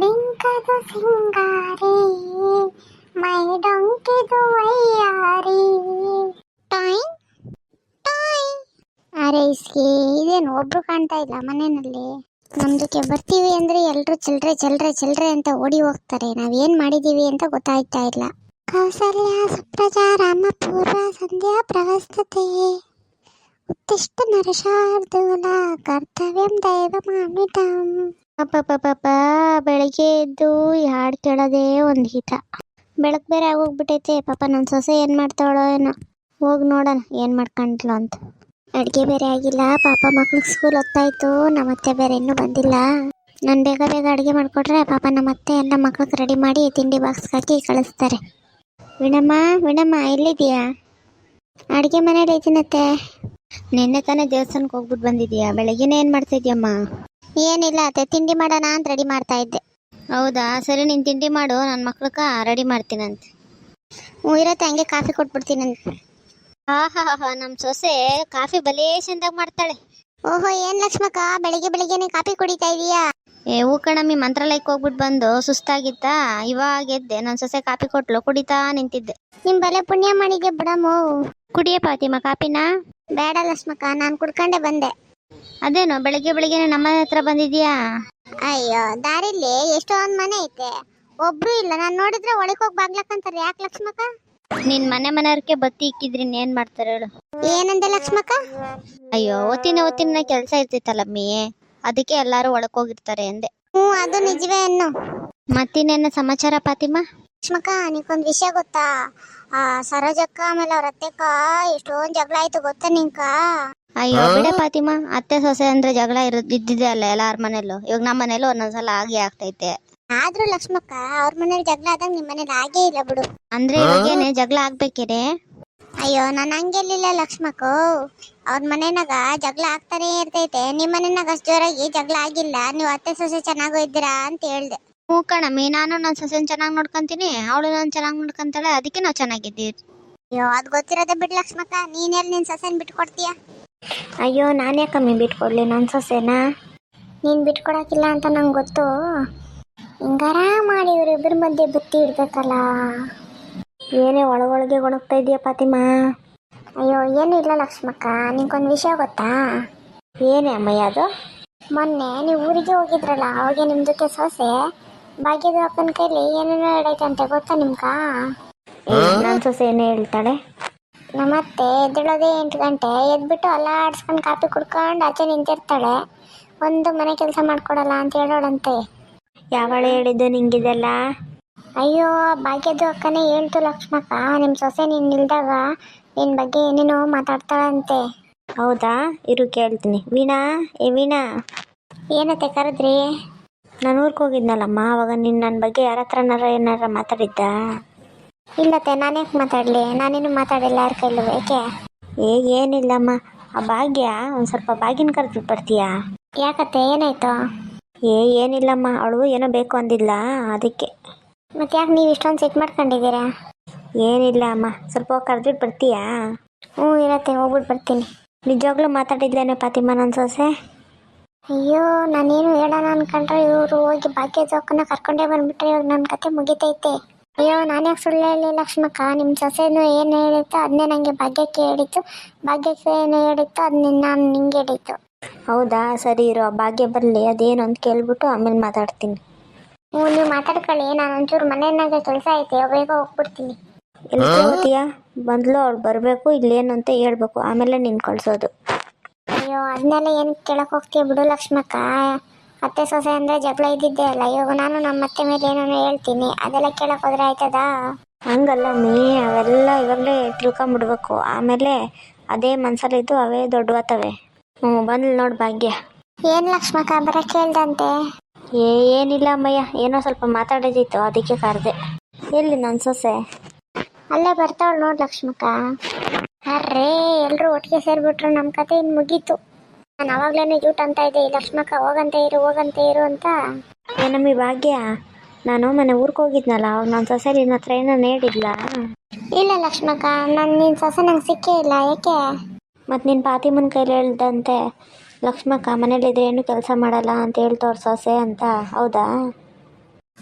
ಬಿಂಕದು ಸಿಂಗಾರಿ, ಮೈ ಡೊಂಕಿದು ವಯ್ಯಾರಿ toy toy. ಅರೆ ಇಸ್ಗೆ ಇದೇನು ಒಬ್ರು ಕಾಣ್ತಾ ಇಲ್ಲ ಮನೆಯಲ್ಲಿ? ನಮ್ದಕ್ಕೆ ಬರ್ತೀವಿ ಅಂದ್ರೆ ಎಲ್ರು ಚಿಲ್ಡ್ರೆ ಚಿಲ್ಡ್ರೆ ಚಿಲ್ಡ್ರೆ ಅಂತ ಓಡಿ ಹೋಗ್ತಾರೆ. ನಾವೇನ್ ಮಾಡಿದೀವಿ ಅಂತ ಗೊತ್ತಾಯ್ತಾ ಇಲ್ಲ. ಕೌಸಲ್ಯ, ಸುಪ್ರಜಾ ರಾಮ ಪೂರ್ವ ಸಂಧ್ಯಾ, ಪ್ರವಸ್ತತೆ. ಉತ್ತಿಷ್ಟ ನರಶಾರ್ದೂಲ, ಕರ್ತವ್ಯಂ ದೈವಮಾನ್ವಿತಂ ಅಪ್ಪಪ್ಪಪ್ಪ ಬೆಳಿಗ್ಗೆ ಎದ್ದು ಹಾಡು ಕೇಳೋದೇ ಒಂದು ಹಿತ. ಬೆಳಕು ಬೇರೆ ಆಗೋಗ್ಬಿಟ್ಟೈತೆ ಪಾಪ ನನ್ನ ಸೊಸೆ ಏನು ಮಾಡ್ತಾಳೋ ಏನೋ. ಹೋಗಿ ನೋಡೋಣ, ಏನು ಮಾಡ್ಕೊಂಡ್ಲು ಅಂತ. ಅಡುಗೆ ಬೇರೆ ಆಗಿಲ್ಲ, ಪಾಪ ಮಕ್ಳಿಗೆ ಸ್ಕೂಲ್ ಹೋಗ್ತಾಯಿತ್ತು ನಮ್ಮತ್ತೆ ಬೇರೆ ಇನ್ನೂ ಬಂದಿಲ್ಲ. ನಾನು ಬೇಗ ಬೇಗ ಅಡುಗೆ ಮಾಡಿಕೊಟ್ರೆ ಪಾಪ ನಮ್ಮತ್ತೆ ಎಲ್ಲ ಮಕ್ಳಿಗೆ ರೆಡಿ ಮಾಡಿ ತಿಂಡಿ ಬಾಕ್ಸ್ ಹಾಕಿ ಕಳಿಸ್ತಾರೆ. ವಿಣಮ್ಮ ವಿಣಮ್ಮ ಎಲ್ಲಿದೆಯಾ ಅಡುಗೆ ಮನೇಲಿ ಐತಿನತ್ತೆ ನಿನ್ನೆ ತಾನೇ ದೇವಸ್ಥಾನಕ್ಕೆ ಹೋಗ್ಬಿಟ್ಟು ಬಂದಿದ್ಯಾ ಬೆಳಗ್ಗೆನೇ ಏನು ಮಾಡ್ತಾ ಇದೀಯಮ್ಮ ಏನಿಲ್ಲ ಅತ್ತೆ ತಿಂಡಿ ಮಾಡೋಣ ಅಂತ ರೆಡಿ ಮಾಡ್ತಾ ಇದ್ದೆ. ಹೌದಾ? ಸರಿ ನೀನು ತಿಂಡಿ ಮಾಡು ನನ್ನ ಮಕ್ಳಕ್ಕ ರೆಡಿ ಮಾಡ್ತೀನಂತೆ. ಹ್ಞೂ ಇರತ್ತೆ ಹಂಗೆ ಕಾಫಿ ಕೊಟ್ಬಿಡ್ತೀನಂತೆ. ಹಾ ಹಾ ಹಾ ನಮ್ಮ ಸೊಸೆ ಕಾಫಿ ಬಲೇ ಚಂದಾಗ ಮಾಡ್ತಾಳೆ. ಓಹೋ ಏನ್ ಲಕ್ಷ್ಮಕ್ಕ ಬೆಳಿಗ್ಗೆ ಬೆಳಿಗ್ಗೆನೆ ಕಾಫಿ ಕುಡಿತಾ ಇದೀಯಾ? ಏ ಹೂ ಕಣಮ್ಮಿ ಮಂತ್ರಾಲಯಕ್ಕೆ ಹೋಗ್ಬಿಟ್ಟು ಬಂದು ಸುಸ್ತಾಗಿತ್ತಾ? ಇವಾಗ ಎದ್ದೆ ನನ್ನ ಸೊಸೆ ಕಾಫಿ ಕೊಟ್ಲು ಕುಡಿತಾ ನಿಂತಿದ್ದೆ. ನಿಮ್ ಬಲೆ ಪುಣ್ಯ ಮಾಡಿದ್ದೆ ಬಿಡಮ್ಮ? ಕುಡಿಯೇ ಪಾತಿಮ್ಮ ಕಾಪಿನ ಬೇಡ ಲಕ್ಷ್ಮಕ್ಕ ನಾನು ಕುಡ್ಕೊಂಡೆ ಬಂದೆ. ಅದೇನು ಬೆಳಿಗ್ಗೆ ಬೆಳಿಗ್ಗೆನೆ ನಮ್ಮ ಹತ್ರ ಬಂದಿದ್ಯಾ? ಅಯ್ಯೋ ದಾರಿಲಿ ಎಷ್ಟೊಂದ್ ಮನೆ ಐತೆ. ಒಬ್ರು ಇಲ್ಲ ನಾನ್ ನೋಡಿದ್ರೆ ಒಳಕ್ ಹೋಗಿ ಬಾಗ್ಲಕ್ಕಂತಾರೆ ಯಾಕೆ ಲಕ್ಷ್ಮಕ್ಕ? ನಿನ್ ಮನೆ ಮನೆಯವ್ರಿಗೆ ಬತ್ತಿ ಇಕ್ಕಿದ್ರಿ ಏನ್ ಮಾಡ್ತಾರೆ ಹೇಳು. ಏನಂದೆ ಲಕ್ಷ್ಮಕ್ಕ? ಅಯ್ಯೋ ಒತ್ತಿನ ಒತ್ತಿನ ಕೆಲಸ ಮೀ ಅದಕ್ಕೆ ಎಲ್ಲಾರು ಒಳಕ್ ಹೋಗಿರ್ತಾರೆ ಅಂದೆ ಹ್ಞೂ ಅದು ನಿಜವೇ ಅನ್ನು. ಮತ್ತಿನ್ನೇನ ಸಮಾಚಾರ ಪಾತಿಮಾ? ಲಕ್ಷ್ಮಕ್ಕ ನಿಂಗೊಂದ್ ವಿಷಯ ಗೊತ್ತಾ? ಆ ಸರೋಜಕ್ಕ ಆಮೇಲೆ ಅವ್ರ ಅತ್ತೆಕ್ಕ ಎಷ್ಟೊಂದ್ ಜಗಳ ಆಯ್ತು ಗೊತ್ತಾ ನಿಂಕ? ಅಯ್ಯೋ ಬಿಡ ಪಾತಿಮಾ ಅತ್ತೆ ಸೊಸೆ ಅಂದ್ರೆ ಜಗಳ ಇದ್ದಿದೆ ಅಲ್ಲ ಎಲ್ಲಾರ ಮನೇಲೂ. ಇವಾಗ ನಮ್ಮ ಮನೇಲೂ ಒಂದೊಂದ್ಸಲ ಆಗಿ ಆಗ್ತೈತೆ. ಆದ್ರೂ ಲಕ್ಷ್ಮಕ್ಕ ಅವ್ರ ಮನೇಲಿ ಜಗಳ ಆದಾಗ ನಿಮ್ ಮನೇಲಿ ಆಗೇ ಇಲ್ಲ ಬಿಡು. ಅಂದ್ರೆ ಇವಾಗೇನೆ ಜಗಳ ಆಗ್ಬೇಕೇನೆ ಅಯ್ಯೋ ನಾನು ಹಂಗೆಲ್ಲಿಲ್ಲ ಲಕ್ಷ್ಮಕ್ಕ. ಅವ್ರ ಮನೆನಾಗ ಜಗಳ ಆಗ್ತಾನೆ ಇರ್ತೈತೆ. ನಿಮ್ ಮನೆನಾಗ ಅಷ್ಟು ಜೋರಾಗಿ ಜಗಳ ಆಗಿಲ್ಲ. ನೀವು ಅತ್ತೆ ಸೊಸೆ ಚೆನ್ನಾಗೋ ಇದ್ದೀರಾ ಅಂತ ಹೇಳ್ದೆ. ಹ್ಞೂ ಕಣಮ್ಮಿ ನಾನು ನನ್ನ ಸೊಸೆನ ಚೆನ್ನಾಗಿ ನೋಡ್ಕೊಂತೀನಿ ಅವಳು ನಾನು ಚೆನ್ನಾಗಿ ನೋಡ್ಕೊಂತಾಳೆ ಅದಕ್ಕೆ ನಾವು ಚೆನ್ನಾಗಿದ್ದೀವಿ. ಅಯ್ಯೋ ಅದು ಗೊತ್ತಿರೋದೇ ಬಿಡ್ ಲಕ್ಷ್ಮಕ್ಕ. ನೀನೆಲ್ಲಿ ನಿನ್ ಸೊಸೆನ ಬಿಟ್ಕೊಡ್ತೀಯ? ಅಯ್ಯೋ ನಾನು ಯಾಕಮ್ಮಿ ಬಿಟ್ಕೊಡ್ಲಿ? ನನ್ನ ಸೊಸೆನಾ? ನೀನು ಬಿಟ್ಕೊಡಕ್ಕಿಲ್ಲ ಅಂತ ನಂಗೆ ಗೊತ್ತು. ಹಿಂಗಾರ ಮಾಡಿ ಇವರಿಬ್ಬರ ಮಧ್ಯೆ ಬುತ್ತಿ ಇಡ್ಬೇಕಲ್ಲ. ಏನೇ ಒಳಗೊಳಗೆ ಗೊಣಗ್ತಾ ಇದೆಯಾ ಫಾತಿಮಾ ಅಯ್ಯೋ ಏನೂ ಇಲ್ಲ ಲಕ್ಷ್ಮಕ್ಕ. ನಿಂಗೊಂದು ವಿಷಯ ಗೊತ್ತಾ? ಏನೇ ಅಮ್ಮಯ್ಯ ಅದು ಮೊನ್ನೆ ನೀವು ಊರಿಗೆ ಹೋಗಿದ್ರಲ್ಲ ಅವಾಗೆ ನಿಮ್ಮ ಜೊತೆ ಸೊಸೆ? ಭಾಗ್ಯದ ಅಪ್ಪನ ಕೈಲಿ ಏನೇನೋ ಹೇಳೈತೆ ಅಂತ ಗೊತ್ತಾ ನಿಮ್ಗ? ನನ್ನ ಸೊಸೆ ಏನೇ ಹೇಳ್ತಾಳೆ? ನಮ್ಮತ್ತೆ ಎದ್ದೇಳೋದೇ ಎಂಟು ಗಂಟೆ. ಎದ್ಬಿಟ್ಟು ಅಲ್ಲ ಆಡಿಸ್ಕೊಂಡು ಕಾಪಿ ಕುಡ್ಕೊಂಡು ಆಚೆ ನಿಂತಿರ್ತಾಳೆ. ಒಂದು ಮನೆ ಕೆಲಸ ಮಾಡ್ಕೊಡಲ್ಲ ಅಂತ ಹೇಳೋಳಂತೆ. ಯಾವಳೆ ಹೇಳಿದ್ದು ನಿಂಗಿದೆಲ್ಲ? ಅಯ್ಯೋ ಭಾಗ್ಯದ ಅಕ್ಕನೇ ಹೇಳ್ತು ಲಕ್ಷ್ಮಕ್ಕ. ನಿಮ್ಮ ಸೊಸೆ ನೀನು ನಿಲ್ದಾಗ ನಿನ್ನ ಬಗ್ಗೆ ಏನೇನೋ ಮಾತಾಡ್ತಾಳಂತೆ. ಹೌದಾ? ಇರು ಕೇಳ್ತೀನಿ. ವೀಣಾ? ಏ ವೀಣಾ? ಏನತ್ತೆ ಕರೆದ್ರಿ? ನಾನು ಊರಿಗೆ ಹೋಗಿದ್ನಲ್ಲಮ್ಮ ಅವಾಗ ನಿನ್ನ ನನ್ನ ಬಗ್ಗೆ ಯಾರ ಹತ್ರನಾರ ಏನಾರ ಮಾತಾಡಿದ್ದ? ಇಲ್ಲತ್ತೆ ನಾನೇಕೆ ಮಾತಾಡಲಿ? ನಾನೇನು ಮಾತಾಡಿಲ್ಲ ಯಾರ ಕೈಲೂ ಏಕೆ? ಏ ಏನಿಲ್ಲಮ್ಮ. ಆ ಭಾಗ್ಯ ಒಂದು ಸ್ವಲ್ಪ ಬಾಗಿನ ಕರೆದು ಬರ್ತೀಯಾ ಯಾಕತ್ತೆ ಏನಾಯ್ತು? ಏ ಏನಿಲ್ಲಮ್ಮ ಅವಳು ಏನೋ ಬೇಕು ಅಂದಿಲ್ಲ ಅದಕ್ಕೆ. ಮತ್ತೆ ಯಾಕೆ ನೀವು ಇಷ್ಟೊಂದು ಸೆಟ್ ಮಾಡ್ಕೊಂಡಿದ್ದೀರಾ? ಏನಿಲ್ಲ ಅಮ್ಮ ಸ್ವಲ್ಪ ಕರೆದ್ಬಿಟ್ಟು ಬರ್ತೀಯಾ ಹ್ಞೂ ಇರತ್ತೆ ಹೋಗ್ಬಿಟ್ಟು ಬರ್ತೀನಿ. ನಿಜವಾಗ್ಲೂ ಮಾತಾಡಿದ್ಲೇನೆ ಪಾತಿಮ್ಮ ನನ್ನ ಸೊಸೆ? ಅಯ್ಯೋ ನಾನೇನು ಹೇಳೋಣ ಅನ್ಕೊಂಡ್ರೆ ಇವರು ಹೋಗಿ ಭಾಗ್ಯ ಜೋಕನ್ನ ಕರ್ಕೊಂಡೇ ಬಂದ್ಬಿಟ್ರೆ ಇವಾಗ ನನ್ನ ಕತೆ ಮುಗಿತೈತೆ. ಅಯ್ಯೋ ನಾನು ಯಾಕೆ ಸುಳ್ಳು ಹೇಳಿ ಲಕ್ಷ್ಮಕ್ಕ ನಿಮ್ಮ ಸೊಸೆನು ಏನು ಹೇಳಿತ್ತು ಅದನ್ನೇ ನನಗೆ ಭಾಗ್ಯಕ್ಕೆ ಹೇಳಿತ್ತು ಭಾಗ್ಯಕ್ಕೆ ಏನು ಹೇಳಿತ್ತು ಅದನ್ನ ನಾನು ನಿಂಗೆ ಹೇಳಿತ್ತು ಹೌದಾ? ಸರಿ ಇರೋ ಭಾಗ್ಯ ಬರಲಿ ಅದೇನು ಅಂತ ಕೇಳ್ಬಿಟ್ಟು ಆಮೇಲೆ ಮಾತಾಡ್ತೀನಿ. ಹ್ಞೂ ನೀವು ಮಾತಾಡ್ಕೊಳ್ಳಿ ನಾನು ಒಂಚೂರು ಮನೆಯಾಗ ಕೆಲಸ ಐತೆ ಬೇಗ ಹೋಗ್ಬಿಡ್ತೀನಿ. ಎಲ್ಲಿ ಹೋಗ್ತೀಯಾ? ಬಂದ್ಲು ಅವ್ಳು ಬರಬೇಕು ಇಲ್ಲೇನು ಅಂತ ಹೇಳ್ಬೇಕು ಆಮೇಲೆ ನಿನ್ ಕಳ್ಸೋದು ಅಯ್ಯೋ ಅದನ್ನೆಲ್ಲ ಏನು ಕೇಳಕ್ಕೆ ಹೋಗ್ತೀಯ ಬಿಡು ಲಕ್ಷ್ಮಕ್ಕ. ಅತ್ತೆ ಸೊಸೆ ಅಂದರೆ ಜಗಳ ಇದ್ದಿದ್ದೆ ಅಲ್ಲ. ಇವಾಗ ನಾನು ನಮ್ಮ ಅತ್ತೆ ಮೇಲೆ ಏನೋ ಹೇಳ್ತೀನಿ ಅದೆಲ್ಲ ಕೇಳಕ್ ಹೋದ್ರೆ ಆಯ್ತದಾ? ಹಂಗಲ್ಲ ಮೀ ಅವೆಲ್ಲ ಇವಾಗಲೇ ತಿಳ್ಕೊಂಬಿಡ್ಬೇಕು. ಆಮೇಲೆ ಅದೇ ಮನ್ಸಲ್ಲಿದ್ದು ಅವೇ ದೊಡ್ಡವತ್ತವೆ ಹ್ಞೂ ಬಂದ್ಲು ನೋಡು ಭಾಗ್ಯ. ಏನು ಲಕ್ಷ್ಮಕ್ಕ ಬರ ಕೇಳ್ದಂತೆ? ಏ ಏನಿಲ್ಲ ಅಮ್ಮಯ್ಯ ಏನೋ ಸ್ವಲ್ಪ ಮಾತಾಡೋದಿತ್ತು ಅದಕ್ಕೆ ಕರೆದೆ. ಎಲ್ಲಿ ನನ್ನ ಸೊಸೆ? ಅಲ್ಲೇ ಬರ್ತಾವಳು ನೋಡು ಲಕ್ಷ್ಮಕ್ಕ. ಅರ್ರೇ ಎಲ್ಲರೂ ಒಟ್ಟಿಗೆ ಸೇರಿಬಿಟ್ರು ನಮ್ಮ ಕತೆ ಇನ್ನು ಮುಗೀತು. ನಾನು ಅವಾಗ್ಲೇ ಜೂಟ್ ಅಂತ ಇದ್ದೆ. ಲಕ್ಷ್ಮಕ್ಕ ಹೋಗಂತ ಇರು ಹೋಗಂತ ಇರು ಅಂತ. ಏನಮ್ಮಿ ಭಾಗ್ಯ ನಾನು ಮನೆ ಊರಿಗೆ ಹೋಗಿದ್ನಲ್ಲ ಅವ್ರು ನನ್ನ ಸೊಸೆ ನಿನ್ನ ಹತ್ರ ಏನೋ ಹೇಳಿದ್ಲಾ? ಇಲ್ಲ ಲಕ್ಷ್ಮಕ್ಕ ನನ್ನ ನಿನ್ನ ಸೊಸೆ ನಂಗೆ ಸಿಕ್ಕೇ ಇಲ್ಲ ಯಾಕೆ ಮತ್ತು ನಿನ್ನ ಪಾತಿಮನ ಕೈಲಿ ಹೇಳ್ದಂತೆ ಲಕ್ಷ್ಮಕ್ಕ ಮನೇಲಿದ್ರೆ ಏನು ಕೆಲಸ ಮಾಡಲ್ಲ ಅಂತ ಹೇಳ್ತವ್ರ ಸೊಸೆ ಅಂತ ಹೌದಾ?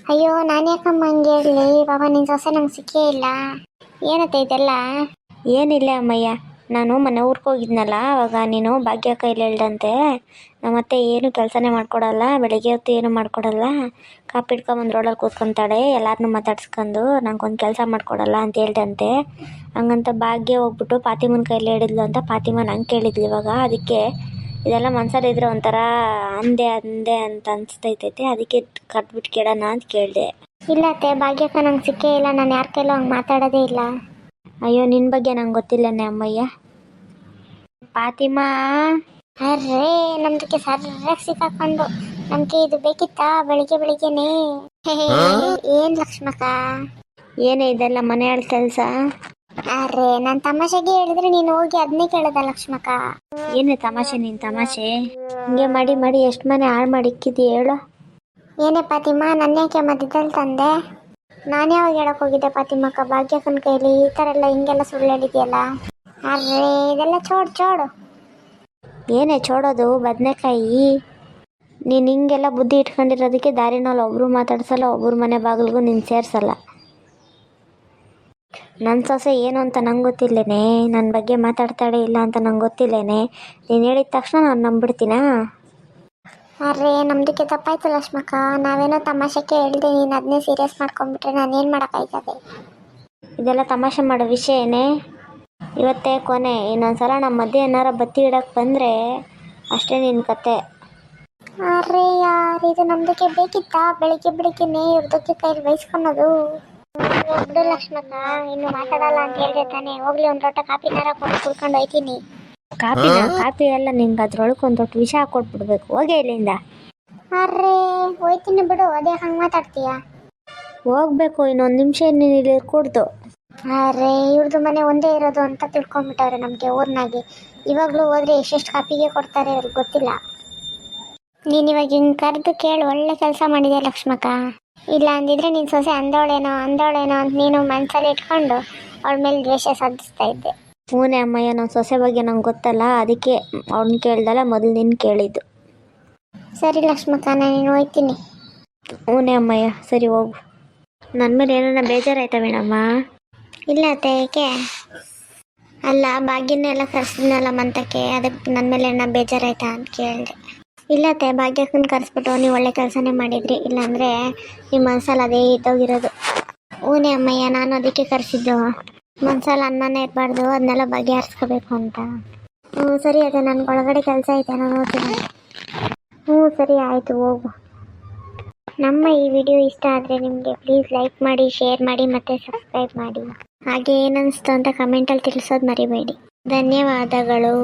ಅಯ್ಯೋ ನಾನು ಯಾಕಮ್ಮ ಹಂಗೆ ಹೇಳಿ ಬಾಬಾ ನಿನ್ನ ಸೊಸೆ ನಂಗೆ ಸಿಕ್ಕೇ ಇಲ್ಲ. ಏನತ್ತೆ ಇದೆಲ್ಲ? ಏನಿಲ್ಲ ಅಮ್ಮಯ್ಯ ನಾನು ಮನೆ ಊರಿಗೆ ಹೋಗಿದ್ನಲ್ಲ, ಅವಾಗ ನೀನು ಭಾಗ್ಯ ಕೈಲಿ ಹೇಳ್ದಂತೆ ನಮ್ಮತ್ತೆ ಏನು ಕೆಲಸನೇ ಮಾಡ್ಕೊಡಲ್ಲ, ಬೆಳಿಗ್ಗೆ ಹೊತ್ತು ಏನು ಮಾಡ್ಕೊಡಲ್ಲ, ಕಾಪಿ ಇಟ್ಕೊಂಬಂದು ರೋಡಲ್ಲಿ ಕೂತ್ಕೊಂತಾಳೆ ಎಲ್ಲಾರನ್ನೂ ಮಾತಾಡ್ಸ್ಕೊಂಡು, ನಂಗೊಂದು ಕೆಲಸ ಮಾಡ್ಕೊಡಲ್ಲ ಅಂತ ಹೇಳ್ದಂತೆ. ಹಂಗಂತ ಭಾಗ್ಯ ಹೋಗ್ಬಿಟ್ಟು ಪಾತಿಮನ ಕೈಲಿ ಹೇಳಿದ್ಲು ಅಂತ ಪಾತಿಮನ್ ಹಂಗೆ ಕೇಳಿದ್ಲು ಇವಾಗ. ಅದಕ್ಕೆ ಇದೆಲ್ಲ ಮನ್ಸಲ್ಲಿ ಇದ್ರೆ ಒಂಥರ ಅಂದೆ ಅಂದೆ ಅಂತ ಅನಿಸ್ತೈತೈತೆ, ಅದಕ್ಕೆ ಕಟ್ಬಿಟ್ಟು ಕೇಳೋಣ ಅಂತ ಕೇಳಿದೆ. ಇಲ್ಲ ಅತ್ತೆ ಭಾಗ್ಯಕ್ಕ ನಂಗೆ ಸಿಕ್ಕೇ ಇಲ್ಲ, ನಾನು ಯಾರ ಕೈಲೂ ಹಂಗೆ ಮಾತಾಡೋದೇ ಇಲ್ಲ. ಅಯ್ಯೋ ನಿನ್ ಬಗ್ಗೆ ನಂಗೆ ಗೊತ್ತಿಲ್ಲನೇ ಅಮ್ಮಯ್ಯ. ಪಾತಿಮಾ. ಅರ್ರೇ ನಮ್ದಕ್ಕೆ ಸರ್ರಾಗಿ ಸಿಕ್ಕಾಕೊಂಡು ನಮ್ಗೆ ಇದು ಬೇಕಿತ್ತಾ? ಬೆಳಿಗ್ಗೆ ಬೆಳಿಗ್ಗೆನೆ. ಏನ್ ಲಕ್ಷ್ಮಕ ಏನೇ ಇದೆಲ್ಲ ಮನೆಯೊಳ ಕೆಲಸ? ಅರೆ ನಾನ್ ತಮಾಷೆಗೆ ಹೇಳಿದ್ರೆ ನೀನು ಹೋಗಿ ಅದನ್ನೇ ಕೇಳದ ಲಕ್ಷ್ಮಕ ಏನೇ ತಮಾಷೆ ನಿನ್ ತಮಾಷೆ? ಹಿಂಗೆ ಮಾಡಿ ಮಾಡಿ ಎಷ್ಟು ಮನೆ ಹಾಳ್ ಮಾಡಿ ಇಕ್ಕಿದ್ದಿ ಹೇಳು. ಏನೇ ಪಾತಿಮಾ ನನ್ನ ಯಾಕೆ ಮಧ್ಯದಲ್ಲಿ ತಂದೆ? ನಾನು ಯಾವಾಗ ಹೇಳಕ್ ಹೋಗಿದ್ದೆ ಪಾತಿಮ್ಮಕ್ಕ ಭಾಗ್ಯಕ್ಕನ ಕೈಲಿ ಈ ಥರ ಎಲ್ಲ ಹಿಂಗೆಲ್ಲ ಸುಳ್ಳು ಹೇಳಿದ್ಯಲ್ಲ? ಅರ್ರೇ ಇದೆಲ್ಲ ಚೋಡ್, ಚೋಡು. ಏನೇ ಚೋಡೋದು, ಬದನೆಕಾಯಿ. ನೀನು ಹಿಂಗೆಲ್ಲ ಬುದ್ಧಿ ಇಟ್ಕೊಂಡಿರೋದಕ್ಕೆ ದಾರಿನಲ್ಲಿ ಒಬ್ಬರು ಮಾತಾಡ್ಸಲ್ಲ ಒಬ್ಬರು ಮನೆ ಬಾಗಿಲಿಗೂ ನೀನು ಸೇರಿಸಲ್ಲ. ನನ್ನ ಸೊಸೆ ಏನು ಅಂತ ನಂಗೆ ಗೊತ್ತಿಲ್ಲೇನೆ? ನನ್ನ ಬಗ್ಗೆ ಮಾತಾಡ್ತಾಳೆ ಇಲ್ಲ ಅಂತ ನಂಗೆ ಗೊತ್ತಿಲ್ಲೇನೆ? ನೀನು ಹೇಳಿದ ತಕ್ಷಣ ನಾನು ನಂಬಿಡ್ತೀನಾ? ಅರ್ರೇ ನಮ್ದಕ್ಕೆ ತಪ್ಪಾಯ್ತು ಲಕ್ಷ್ಮಕ್ಕ. ನಾವೇನೋ ತಮಾಷೆಗೆ ಹೇಳ್ದೆ ನೀನು ಅದನ್ನೇ ಸೀರಿಯಸ್ ಮಾಡ್ಕೊಂಡ್ಬಿಟ್ರೆ ನಾನೇನು ಮಾಡೋಕ್ಕಾಯ್ತದೆ? ಇದೆಲ್ಲ ತಮಾಷೆ ಮಾಡೋ ವಿಷಯನೇ ಇವತ್ತೇ ಕೊನೆ. ಇನ್ನೊಂದ್ಸಲ ನಮ್ಮ ಮಧ್ಯೆ ಏನಾರ ಬತ್ತಿ ಇಡಕ್ಕೆ ಬಂದರೆ ಅಷ್ಟೇ ನಿನ್ನ ಕತೆ. ಅರೆ ಯಾರ ಇದು ನಮ್ದಕ್ಕೆ ಬೇಕಿತ್ತಾ? ಬೆಳಿಗ್ಗೆ ಬೆಳಿಗ್ಗೆನೆ ಇವ್ರದಕ್ಕೆ ಕೈಲಿ ಬೈಸ್ಕೊಳೋದು. ಬಿಡು ಲಕ್ಷ್ಮಕ್ಕ ಇನ್ನು ಮಾತಾಡಲ್ಲ ಅಂತ ಹೇಳಿದೆ ತಾನೇ. ಹೋಗ್ಲಿ ಒಂದು ಲೋಟ ಕಾಪಿನಾರ ಕೊಟ್ಟು ಕುಡ್ಕೊಂಡು ಹೋಯ್ತೀನಿ. ಕಾಪಿನ ಕಾಪಿ ಎಲ್ಲ ನಿಂಗೆ ಅದ್ರೊಳಗೆ ಒಂದು ದೊಡ್ಡ ವಿಷ ಕೊಟ್ಬಿಡ್ಬೇಕು. ಹೋಗೇ ಇಲ್ಲಿಂದ. ಅರ್ರೇ ಹೋಯ್ತೀನಿ ಬಿಡು ಅದೇ ಹಂಗೆ ಮಾತಾಡ್ತೀಯ? ಹೋಗ್ಬೇಕು ಇನ್ನೊಂದು ನಿಮಿಷ ನೀನು ಇಲ್ಲಿ ಕೂಡ್ದು. ಅರ್ರೇ ಇವ್ರದ್ದು ಮನೆ ಒಂದೇ ಇರೋದು ಅಂತ ತಿಳ್ಕೊಂಡ್ಬಿಟ್ಟವ್ರೆ ನಮಗೆ ಊರ್ನಾಗೆ. ಇವಾಗಲೂ ಹೋದ್ರೆ ಎಷ್ಟೆಷ್ಟು ಕಾಪಿಗೆ ಕೊಡ್ತಾರೆ ಅವ್ರಿಗೆ ಗೊತ್ತಿಲ್ಲ. ನೀನು ಇವಾಗ ಹಿಂಗೆ ಕರೆದು ಕೇಳಿ ಒಳ್ಳೆ ಕೆಲಸ ಮಾಡಿದೆ ಲಕ್ಷ್ಮಕ್ಕ. ಇಲ್ಲ ಅಂದಿದ್ರೆ ನೀನು ಸೊಸೆ ಅಂದವಳೇನೋ ಅಂದವಳೇನೋ ಅಂತ ನೀನು ಮನಸ್ಸಲ್ಲಿ ಇಟ್ಕೊಂಡು ಅವಳ ಮೇಲೆ ದ್ವೇಷ ಸಾಧಿಸ್ತಾ ಇದ್ದೆ. ಹೂನೇ ಅಮ್ಮಯ್ಯ ನನ್ನ ಸೊಸೆ ಬಗ್ಗೆ ನಂಗೆ ಗೊತ್ತಲ್ಲ ಅದಕ್ಕೆ ಅವ್ನು ಕೇಳ್ದಲ್ಲ ಮೊದಲು ನಿನ್ನ ಕೇಳಿದ್ದು. ಸರಿ ಲಕ್ಷ್ಮಕ್ಕ ನಾನು ಹೋಯ್ತೀನಿ. ಹ್ಞೂನೇ ಅಮ್ಮಯ್ಯ ಸರಿ ಹೋಗು. ನನ್ನ ಮೇಲೆ ಏನಾರ ಬೇಜಾರಾಯ್ತವೇನಮ್ಮ ಇಲ್ಲ ಅತ್ತೆ ಏಕೆ ಅಲ್ಲ ಭಾಗ್ಯನೆಲ್ಲ ಕರ್ಸಿದ್ನಲ್ಲ ಮಂತಕ್ಕೆ ಅದಕ್ಕೆ ನನ್ನ ಮೇಲೆ ಏನೋ ಬೇಜಾರಾಯ್ತಾ ಅಂತ ಕೇಳಿದೆ. ಇಲ್ಲ ಅತ್ತೆ ಭಾಗ್ಯಕ್ಕನ ಕರೆಸ್ಬಿಟ್ಟು ನೀವು ಒಳ್ಳೆ ಕೆಲಸನೇ ಮಾಡಿದ್ರಿ ಇಲ್ಲಾಂದರೆ ನಿಮ್ಮ ಮನಸ್ಸಲ್ಲಿ ಅದೇ ಇದ್ದೋಗಿರೋದು ಹೂನೇ ಅಮ್ಮಯ್ಯ ನಾನು ಅದಕ್ಕೆ ಕರೆಸಿದ್ದು. ಮನ್ಸಲ್ಲಿ ಅನ್ನನೇ ಇರಬಾರ್ದು, ಅದನ್ನೆಲ್ಲ ಬಗೆಹರಿಸ್ಕೋಬೇಕು ಅಂತ. ಹ್ಞೂ, ಸರಿ ಅದೆ ನನಗೆ ಒಳಗಡೆ ಕೆಲಸ ಐತೆ, ನಾನು ಹೋಗ್ತೀನಿ ಹ್ಞೂ, ಸರಿ, ಆಯಿತು, ಹೋಗು. ನಮ್ಮ ಈ ವಿಡಿಯೋ ಇಷ್ಟ ಆದರೆ ನಿಮಗೆ ಪ್ಲೀಸ್ ಲೈಕ್ ಮಾಡಿ ಶೇರ್ ಮಾಡಿ, ಮತ್ತು ಸಬ್ಸ್ಕ್ರೈಬ್ ಮಾಡಿ. ಹಾಗೆ ಏನನ್ನಿಸ್ತು ಅಂತ ಕಮೆಂಟಲ್ಲಿ ತಿಳಿಸೋದು ಮರಿಬೇಡಿ. ಧನ್ಯವಾದಗಳು.